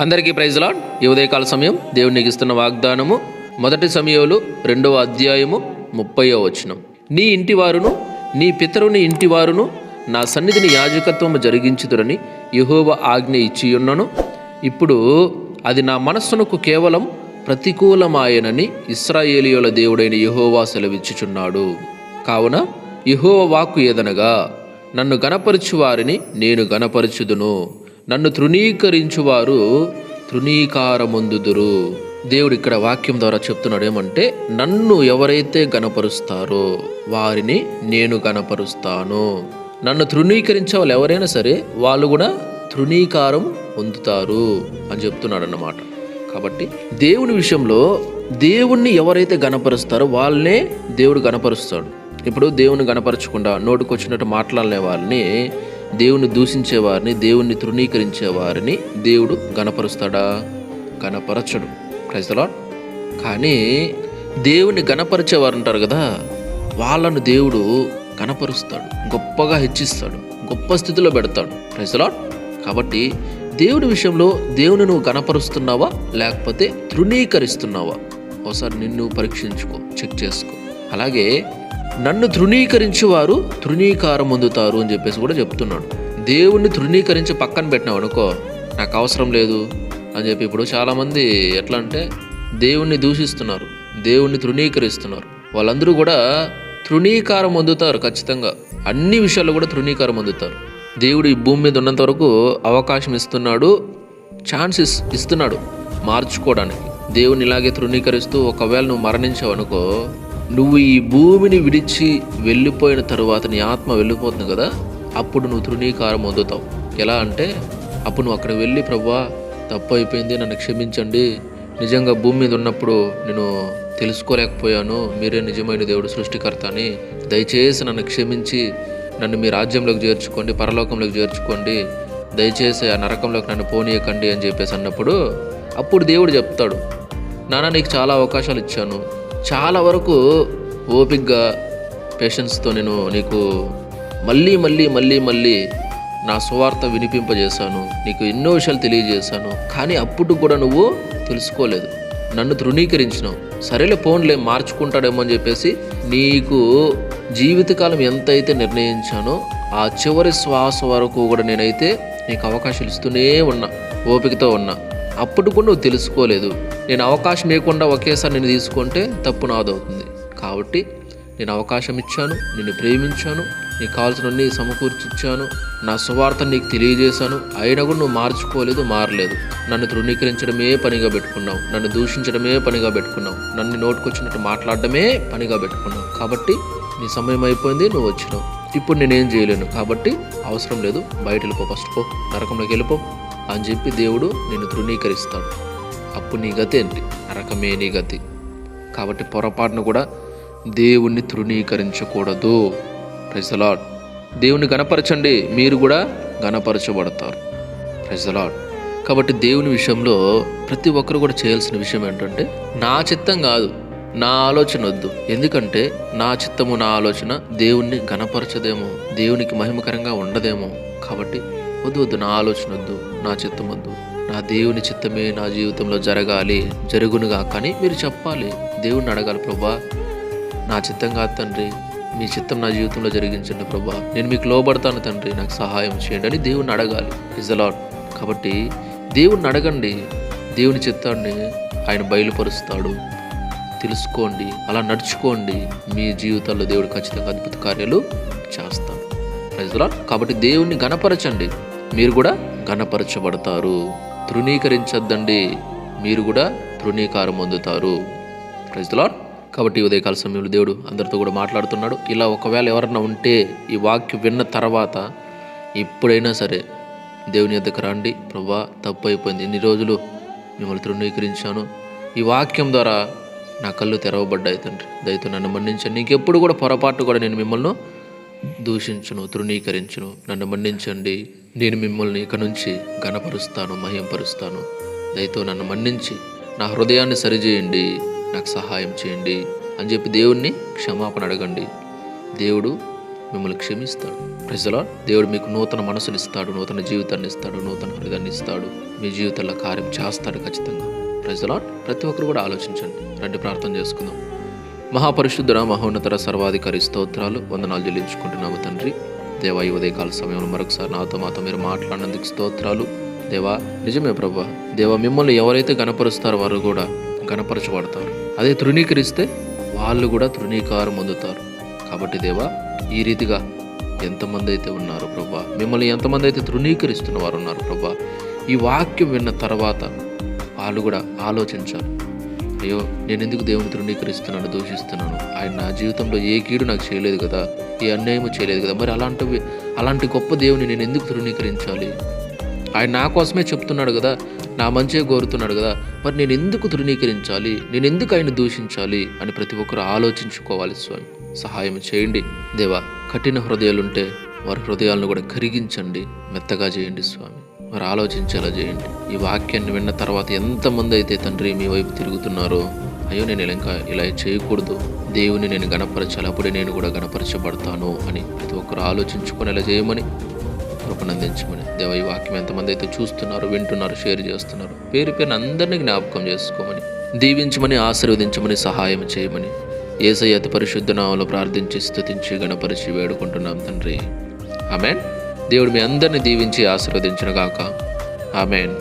అందరికీ praise lord. ఈ ఉదయకాల సమయం దేవుడు ఇస్తున్న వాగ్దానము. మొదటి సమయంలో రెండవ అధ్యాయము ముప్పయో వచనం. నీ ఇంటి వారును నీ పితరుని ఇంటి వారును నా సన్నిధిని యాజకత్వము జరిగించుదురని యహోవ ఆజ్ఞ ఇచ్చియున్నను ఇప్పుడు అది నా మనస్సునకు కేవలం ప్రతికూలమాయనని ఇస్రాయేలియుల దేవుడైన యహోవా సెలవిచ్చుచున్నాడు. కావున యహోవ వాక్కు ఏదనగా నన్ను గనపరచు వారిని నేను గనపరచుదును నన్ను తృణీకరించువారు తృణీకారముందుదురు. దేవుడు ఇక్కడ వాక్యం ద్వారా చెప్తున్నాడు ఏమంటే నన్ను ఎవరైతే గనపరుస్తారో వారిని నేను గనపరుస్తాను నన్ను తృణీకరించే వాళ్ళు ఎవరైనా సరే వాళ్ళు కూడా తృణీకారం పొందుతారు అని చెప్తున్నాడు అన్నమాట కాబట్టి దేవుని విషయంలో దేవుణ్ణి ఎవరైతే గనపరుస్తారో వాళ్ళనే దేవుడు గనపరుస్తాడు ఇప్పుడు దేవుని గనపరచకుండా నోటుకొచ్చినట్టు మాట్లాడలే వాళ్ళని దేవుని దూషించే వారిని దేవుణ్ణి తృణీకరించే వారిని దేవుడు గణపరుస్తాడా? గనపరచడు ప్రజలా కానీ దేవుని గణపరిచేవారు ఉంటారు కదా వాళ్ళను దేవుడు కనపరుస్తాడు గొప్పగా హెచ్చిస్తాడు గొప్ప స్థితిలో పెడతాడు. క్రైస్తలా కాబట్టి దేవుని విషయంలో దేవుని నువ్వు గణపరుస్తున్నావా? లేకపోతే తృణీకరిస్తున్నావా? ఒకసారి నిన్ను పరీక్షించుకో చెక్ చేసుకో. అలాగే నన్ను తృణీకరించి వారు తృణీకారం పొందుతారు అని చెప్పేసి కూడా చెప్తున్నాడు. దేవుణ్ణి తృణీకరించి పక్కన పెట్టినావు అనుకో నాకు అవసరం లేదు అని చెప్పి ఇప్పుడు చాలామంది ఎట్లా అంటే దేవుణ్ణి దూషిస్తున్నారు దేవుణ్ణి తృణీకరిస్తున్నారు. వాళ్ళందరూ కూడా తృణీకారం పొందుతారు ఖచ్చితంగా. అన్ని విషయాల్లో కూడా తృణీకారం పొందుతారు. దేవుడు ఈ భూమి మీద ఉన్నంత వరకు అవకాశం ఇస్తున్నాడు ఛాన్సెస్ ఇస్తున్నాడు మార్చుకోవడానికి. దేవుని ఇలాగే తృణీకరిస్తూ ఒకవేళ నువ్వు మరణించావు అనుకో నువ్వు ఈ భూమిని విడిచి వెళ్ళిపోయిన తరువాత నీ ఆత్మ వెళ్ళిపోతుంది కదా అప్పుడు నువ్వు తృణీకారం పొందుతావు. ఎలా అంటే అప్పుడు నువ్వు అక్కడ వెళ్ళి ప్రవ్వా తప్పు అయిపోయింది నన్ను క్షమించండి. నిజంగా భూమి మీద ఉన్నప్పుడు నేను తెలుసుకోలేకపోయాను. మీరే నిజమైన దేవుడు సృష్టికర్త అని దయచేసి నన్ను క్షమించి నన్ను మీ రాజ్యంలోకి చేర్చుకోండి పరలోకంలోకి చేర్చుకోండి. దయచేసి ఆ నరకంలోకి నన్ను పోనీయకండి అని చెప్పేసి అన్నప్పుడు అప్పుడు దేవుడు చెప్తాడు నాన్న నీకు చాలా అవకాశాలు ఇచ్చాను. చాలా వరకు ఓపిక్గా పేషెన్స్తో నేను నీకు మళ్ళీ మళ్ళీ మళ్ళీ మళ్ళీ నా సువార్త వినిపింపజేశాను. నీకు ఎన్నో విషయాలు తెలియజేశాను. కానీ అప్పుడు కూడా నువ్వు తెలుసుకోలేదు. నన్ను తృణీకరించినావు. సరేలే ఫోన్లే మార్చుకుంటాడేమో అని చెప్పేసి నీకు జీవితకాలం ఎంతైతే నిర్ణయించానో ఆ చివరి శ్వాస వరకు కూడా నేనైతే నీకు అవకాశాలు ఇస్తూనే ఉన్నా ఓపికతో ఉన్నా. అప్పుడు కూడా నువ్వు తెలుసుకోలేదు. నేను అవకాశం లేకుండా ఒకేసారి నేను తీసుకుంటే తప్పు నాదవుతుంది. కాబట్టి నేను అవకాశం ఇచ్చాను నిన్ను ప్రేమించాను నీకు కావాల్సినవన్నీ సమకూర్చిచ్చాను నా సువార్త నీకు తెలియజేశాను. అయినా కూడా నువ్వు మార్చుకోలేదు మారలేదు. నన్ను తృణీకరించడమే పనిగా పెట్టుకున్నావు. నన్ను దూషించడమే పనిగా పెట్టుకున్నావు. నన్ను నోటుకొచ్చినట్టు మాట్లాడడమే పనిగా పెట్టుకున్నావు. కాబట్టి నీ సమయం అయిపోయింది నువ్వు వచ్చినావు. ఇప్పుడు నేనేం చేయలేను. కాబట్టి అవసరం లేదు. బయట వెళ్ళిపో ఫస్ట్ పో. నరకంలోకి వెళ్ళిపో. అని చెప్పి దేవుడు నిన్ను తృణీకరిస్తాడు. అప్పుడు నీ గతి ఏంటి? నరకమే నీ గతి. కాబట్టి పొరపాటును కూడా దేవుణ్ణి తృణీకరించకూడదు. ప్రజలాడ్ దేవుని గణపరచండి. మీరు కూడా గణపరచబడతారు. ప్రజలాడ్ కాబట్టి దేవుని విషయంలో ప్రతి ఒక్కరు కూడా చేయాల్సిన విషయం ఏంటంటే నా చిత్తం కాదు నా ఆలోచన వద్దు. ఎందుకంటే నా చిత్తము నా ఆలోచన దేవుణ్ణి గణపరచదేమో దేవునికి మహిమకరంగా ఉండదేమో. కాబట్టి వద్దు వద్దు నా ఆలోచన వద్దు నా చిత్తం వద్దు. నా దేవుని చిత్తమే నా జీవితంలో జరగాలి జరుగునుగా. కానీ మీరు చెప్పాలి దేవుణ్ణి అడగాలి ప్రభా. నా చిత్తం కాదు తండ్రి. మీ చిత్తం నా జీవితంలో జరిగించండి ప్రభా. నేను మీకు లోబడతాను తండ్రి నాకు సహాయం చేయండి అని దేవుణ్ణి అడగాలి. ఇస్ ద కాబట్టి దేవుణ్ణి అడగండి. దేవుని చిత్తాన్ని ఆయన బయలుపరుస్తాడు. తెలుసుకోండి అలా నడుచుకోండి. మీ జీవితాల్లో దేవుడు ఖచ్చితంగా అద్భుత కార్యాలు చేస్తాడు. ప్రైజ్ లాడ్ కాబట్టి దేవుణ్ణి గణపరచండి మీరు కూడా గణపరచబడతారు తృణీకరించద్దండి. మీరు కూడా తృణీకారం పొందుతారు. ప్రైజ్ కాబట్టి ఉదయకాల సమయంలో దేవుడు అందరితో కూడా మాట్లాడుతున్నాడు. ఇలా ఒకవేళ ఎవరన్నా ఉంటే ఈ వాక్యం విన్న తర్వాత ఎప్పుడైనా సరే దేవుని ఎద్దకు రండి. ప్రభా తప్పు అయిపోయింది ఇన్ని రోజులు మిమ్మల్ని తృణీకరించాను. ఈ వాక్యం ద్వారా నా కళ్ళు తెరవబడ్డాయి తండ్రి. దయతో నన్ను మన్నించండి. ఇంకెప్పుడు కూడా పొరపాటు కూడా నేను మిమ్మల్ని దూషించును తృణీకరించును. నన్ను మన్నించండి. నేను మిమ్మల్ని ఇక నుంచి ఘనపరుస్తాను మహింపరుస్తాను. దయతో నన్ను మన్నించి నా హృదయాన్ని సరిచేయండి. నాకు సహాయం చేయండి అని చెప్పి దేవుణ్ణి క్షమాపణ అడగండి. దేవుడు మిమ్మల్ని క్షమిస్తాడు. ప్రజల దేవుడు మీకు నూతన మనసుని ఇస్తాడు నూతన జీవితాన్ని ఇస్తాడు నూతన హృదయాన్ని ఇస్తాడు. మీ జీవితంలో కార్యం చేస్తాడు ఖచ్చితంగా. ప్రజల ప్రతి ఒక్కరు కూడా ఆలోచించండి. రండి ప్రార్థన చేసుకుందాం. మహాపరిశుద్ధుడ మహోన్నతర సర్వాధికారి స్తోత్రాలు వందనాలు చెల్లించుకుంటున్నాము తండ్రి. దేవా ఈ ఉదయకాల సమయంలో మరొకసారి నాతో మాతో మీరు మాట్లాడినందుకు స్తోత్రాలు. దేవా నిజమే ప్రభా. దేవా మిమ్మల్ని ఎవరైతే గణపరుస్తారో వారు కూడా గణపరచబడతారు అదే తృణీకరిస్తే వాళ్ళు కూడా తృణీకారం పొందుతారు. కాబట్టి దేవా ఈ రీతిగా ఎంతమంది అయితే ఉన్నారో ప్రభా మిమ్మల్ని ఎంతమంది అయితే తృణీకరిస్తున్న వారు ఉన్నారు ప్రభా ఈ వాక్యం విన్న తర్వాత వాళ్ళు కూడా ఆలోచించాలి. అయ్యో నేను ఎందుకు దేవుని తృణీకరిస్తున్నాను దూషిస్తున్నాను? ఆయన నా జీవితంలో ఏ కీడు నాకు చేయలేదు కదా ఏ అన్యాయము చేయలేదు కదా. మరి అలాంటివి అలాంటి గొప్ప దేవుని నేను ఎందుకు తృణీకరించాలి? ఆయన నా కోసమే చెప్తున్నాడు కదా నా మంచిగా కోరుతున్నాడు కదా. మరి నేను ఎందుకు తృణీకరించాలి? నేను ఎందుకు ఆయన దూషించాలి? అని ప్రతి ఒక్కరు ఆలోచించుకోవాలి స్వామి. సహాయం చేయండి. దేవా కఠిన హృదయాలుంటే వారి హృదయాలను కూడా కరిగించండి. మెత్తగా చేయండి స్వామి. మరి ఆలోచించేలా చేయండి. ఈ వాక్యాన్ని విన్న తర్వాత ఎంతమంది అయితే తండ్రి మీ వైపు తిరుగుతున్నారో అయ్యో నేను ఇలా ఇంకా ఇలా చేయకూడదు. దేవుని నేను గణపరచాలి అప్పుడే నేను కూడా గణపరచబడతాను అని. ప్రతి ఒక్కరు ఆలోచించుకొని ఇలా చేయమని కృపనందించమని దేవ ఈ వాక్యం ఎంతమంది అయితే చూస్తున్నారు వింటున్నారు షేర్ చేస్తున్నారు పేరు పేరున అందరినీ జ్ఞాపకం చేసుకోమని దీవించమని ఆశీర్వదించమని సహాయం చేయమని ఏసయ్య అతి పరిశుద్ధ నామంలో ప్రార్థించి స్థుతించి గణపరిచి వేడుకుంటున్నాం తండ్రి. ఆమెన్. దేవుడు మీ అందరిని దీవించి ఆశీర్వదించిన గాక ఆమెన్.